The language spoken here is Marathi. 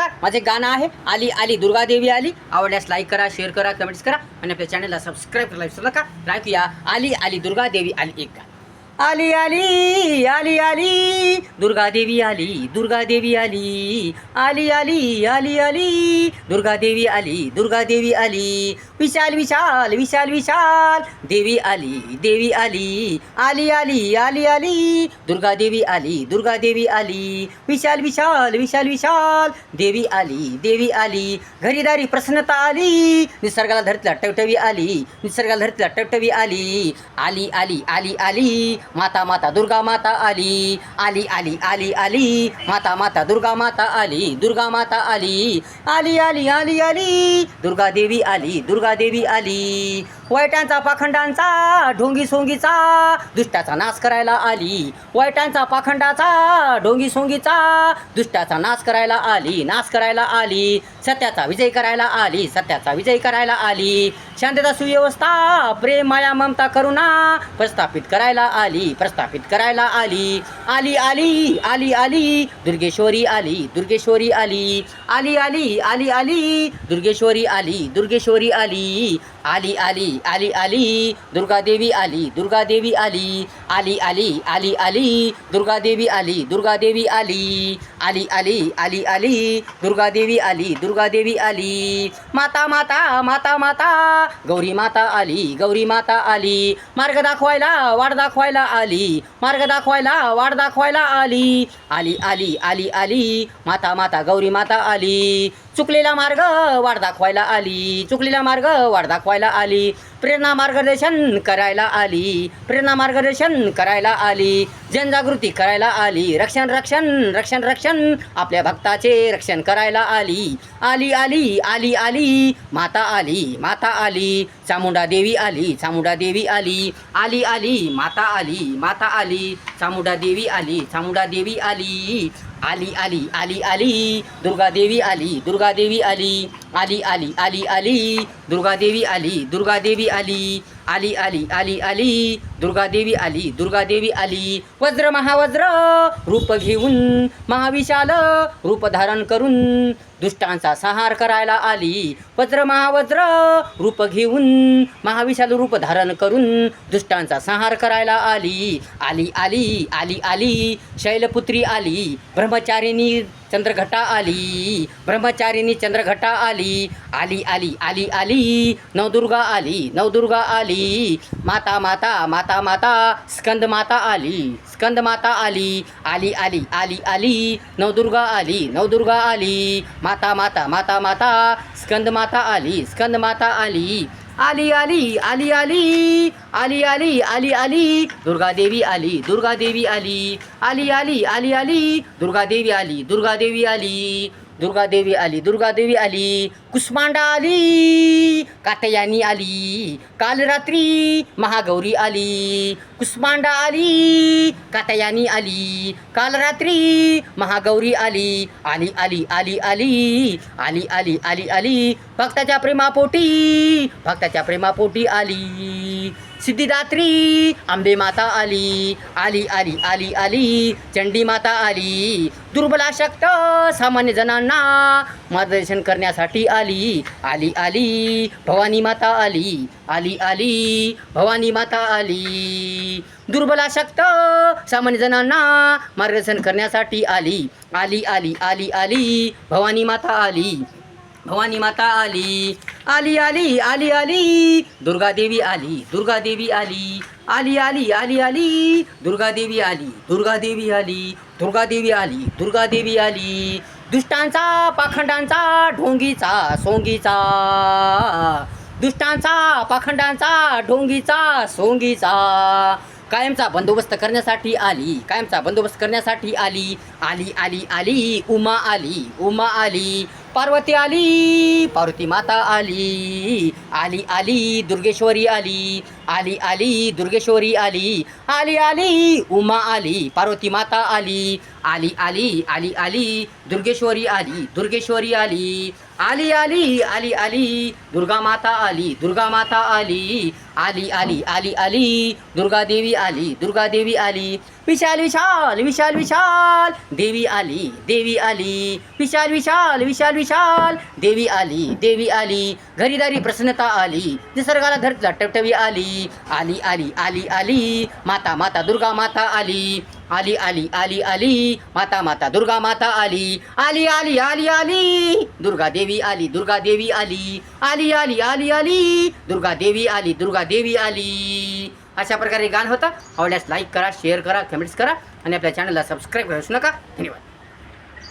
नमस्कार माझे गाणं आहे आली आली दुर्गा देवी आली. आवडल्यास लाईक करा शेअर करा कमेंट्स करा. आणि आपल्या चॅनलला सबस्क्राईब करायला विसरू नका. ऐकूया आली आली दुर्गा देवी आली एक गाणं. आली आली आली आली. दुर्गा देवी आली दुर्गा देवी आली. आली आली आली आली. दुर्गा देवी आली दुर्गा देवी आली. विशाल विशाल विशाल विशाल. देवी आली देवी आली. आली आली आली आली. दुर्गा देवी आली दुर्गा देवी आली. विशाल विशाल विशाल विशाल. देवी आली देवी आली. घरीदारी प्रसन्नता आली. निसर्गाला धरतीला टवटवी आली. निसर्गाला धरतीला टवटवी आली. आली आली आली आली. माता माता दुर्गा माता आली आली आली आली आली. माता माता दुर्गा माता आली दुर्गा माता आली. आली आली आली आली. दुर्गा देवी आली दुर्गा देवी आली. वाईटांचा पाखंडांचा ढोंगी सोंगीचा दुष्टाचा नाश करायला आली. वाईटांचा पाखंडाचा ढोंगी सोंगीचा दुष्टाचा नाश करायला आली नाश करायला आली. सत्याचा विजय करायला आली सत्याचा विजय करायला आली. शांतता सुव्यवस्था प्रेम माया ममता करुणा प्रस्थापित करायला आली प्रस्थापित करायला आली. आली आली आली आली दुर्गेश्वरी आली दुर्गेश्वरी आली. आली आली आली आली दुर्गेश्वरी आली दुर्गेश्वरी आली. आली आली आली आली दुर्गादेवी आली दुर्गादेवी आली आली आली आली आली दुर्गादेवी आली दुर्गादेवी आली आली आली आली आली दुर्गादेवी आली दुर्गादेवी आली माता माता माता माता गौरी माता आली गौरी माता आली मार्ग दाखवायला वाट दाखवायला आली मार्ग दाखवायला वाट दाखवायला आली आली आली आली आली माता माता गौरी माता आली चुकलेला मार्ग वाट दाखवायला आली. चुकलेला मार्ग वाट दाखवायला आली. प्रेरणा मार्गदर्शन करायला आली. प्रेरणा मार्गदर्शन करायला आली. जनजागृती करायला आली. रक्षण रक्षण रक्षण रक्षण. आपल्या भक्ताचे रक्षण करायला आली. आली आली आली आली. माता आली माता आली. चामुंडा देवी आली चामुंडा देवी आली. आली आली माता आली माता आली. चामुंडा देवी आली चामुंडा देवी आली. आली आली आली आली दुर्गा देवी आली दुर्गा देवी आली आली आली आली आली दुर्गा देवी आली दुर्गा देवी आली आली आली आली आली दुर्गादेवी आली दुर्गादेवी आली. वज्र महावज्र रूप घेऊन महाविशाल रूप धारण करून दुष्टांचा संहार करायला आली. वज्र महावज्र रूप घेऊन महाविशाल रूप धारण करून दुष्टांचा संहार करायला आली. आली आली आली आली. शैलपुत्री आली. ब्रह्मचारिणी चंद्रघटा आली. ब्रह्मचारिणी चंद्रघटा आली. आली आली आली आली. नवदुर्गा आली नवदुर्गा आली. माता माता माता माता माता स्कंद माता आली स्कंद माता आली आली आली आली आली नवदुर्गा आली नवदुर्गा आली माता माता माता माता स्कंद माता आली स्कंद माता आली आली आली आली आली आली आली आली आली दुर्गा देवी आली दुर्गा देवी आली आली आली आली आली दुर्गा देवी आली दुर्गा देवी आली दुर्गादेवी आली दुर्गादेवी आली कुष्मांडा आली कातयानी आली काल रात्री महागौरी आली कुष्मांडा आली कातयानी आली काल रात्री महागौरी आली आली आली आली आली आली आली आली आली भक्ताच्या प्रेमापोटी भक्ताच्या प्रेमापोटी आली सिद्धिदात्री आंबे माता आली आली आली आली आली चंडी माता आली दुर्बलाशक्त सामान्य जणांना मार्गदर्शन करण्यासाठी आली. आली आली. भवानी माता आली. आली आली. भवानी माता आली. दुर्बलाशक्त सामान्य जणांना मार्गदर्शन करण्यासाठी आली. आली आली आली आली. भवानी माता आली. भवानी माता आली. आली आली आली आली. दुर्गा देवी आली. दुर्गा देवी आली. आली आली आली आली. दुर्गा देवी आली. दुर्गा देवी आली. दुर्गादेवी आली दुर्गादेवी आली. दुष्टांचा पाखंडांचा ढोंगीचा सोंगीचा. दुष्टांचा पाखंडांचा ढोंगीचा सोंगीचा. कायमचा बंदोबस्त करण्यासाठी आली कायमचा बंदोबस्त करण्यासाठी आली. आली आली आली उमा आली उमा आली. पार्वती आली पार्वती माता आली आली आली दुर्गेश्वरी आली आली आली दुर्गेश्वरी आली आली आली उमा आली पार्वती माता आली आली आली आली आली दुर्गेश्वरी आली दुर्गेश्वरी आली आली आली आली आली. दुर्गा माता आली दुर्गा माता आली. आली आली आली आली. दुर्गा देवी आली दुर्गा देवी आली. विशाल विशाल विशाल विशाल. देवी आली देवी आली. विशाल विशाल विशाल विशाल. देवी आली देवी आली. घरीदारी प्रसन्नता आली. निसर्गाला धरतला टवटवी आली. आली आली आली आली. माता माता दुर्गा माता आली. आली आली आली आली. माता माता दुर्गा माता आली. आली आली आली आली. दुर्गा देवी आली दुर्गा देवी आली. आली आली आली आली. दुर्गा देवी आली दुर्गा देवी आली. अशा प्रकारे गाणं होतं. आवडल्यास लाईक करा शेअर करा कमेंट्स करा. आणि आपल्या चॅनलला सबस्क्राईब करूच नका. धन्यवाद.